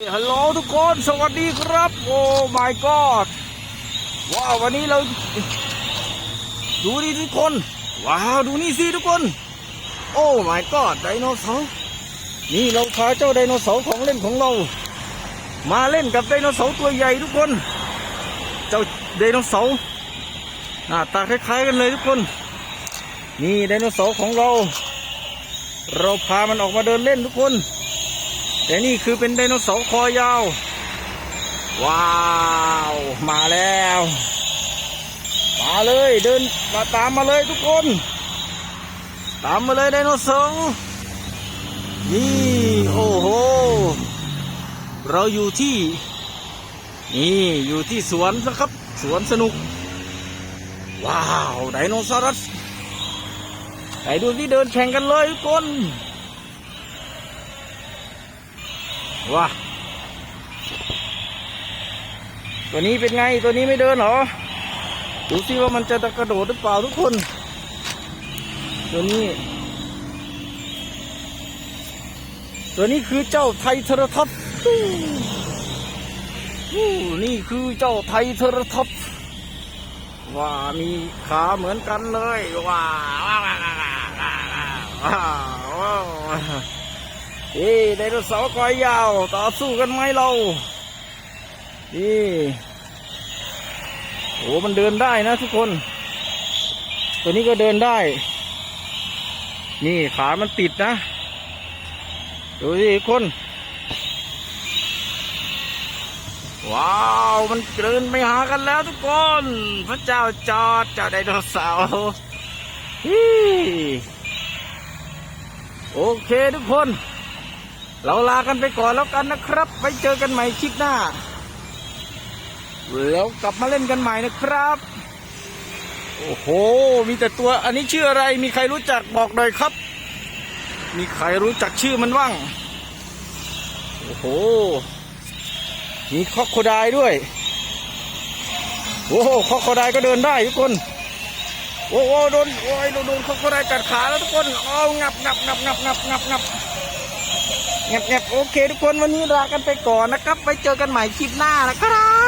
ฮัลโหลทุกคนสวัสดีครับ โอ้ my god ว้าววันนี้เรา ดูนี่ทุกคน ว้าวดูนี่สิทุกคน โอ้ my god ไดโนเสาร์นี่เราพาเจ้าไดโนเสาร์ของเล่นของเรา มาเล่นกับไดโนเสาร์ตัวใหญ่ทุกคน เจ้าไดโนเสาร์หน้าตาคล้ายๆกันเลยทุกคน นี่ไดโนเสาร์ของเรา เราพามันออกมาเดินเล่นทุกคน แต่นี่คือเป็นไดโนเสาร์คอยาว ว้าว มาแล้ว มาเลยเดินมาตามมาเลยทุกคน ตามมาเลยไดโนเสาร์นี่โอ้โห เราอยู่ที่ นี่อยู่ที่สวนนะครับ สวนสนุก ว้าว ไดโนเสาร์ไหนดูที่เดินแข่งกันเลยทุกคน ว้าตัวนี้เป็นไงตัวนี้ไม่เดินเหรอ ดูสิว่ามันจะกระโดดหรือเปล่าทุกคน ตัวนี้ ตัวนี้คือเจ้าไทเทรท็อปส์นี่คือเจ้าไทเทรท็อปส์ว่ามีขาเหมือนกันเลยว้าวว้าวว้าวว้าวว้าวเอ้ไดโนเสาร์คอยยาวต่อสู้กันไหมเรา นี่โอ้มันเดินได้นะทุกคน ตัวนี้ก็เดินได้ นี่ขามันติดนะ ดูสิทุกคน ว้าว มันเดินไปหากันแล้วทุกคน พระเจ้าจอดเจ้าไดโนเสาร์ดีโอเคทุกคน เราลากันไปก่อนแล้วกันนะครับ ไปเจอกันใหม่คลิปหน้า แล้วกลับมาเล่นกันใหม่นะครับ โอ้โห มีแต่ตัวอันนี้ชื่ออะไร มีใครรู้จักบอกหน่อยครับ มีใครรู้จักชื่อมันบ้าง โอ้โห มีคอกโคไดด้วย โอ้โหคอกโคไดก็เดินได้ทุกคน โอ้โหโดน โอ้ยโดนโดนคอกโคไดกัดขาแล้วทุกคนเอางับงับงับงับงับงับงับ แงบๆโอเค ทุกคนวันนี้ลากันไปก่อนนะครับ ไว้เจอกันใหม่คลิปหน้านะครับ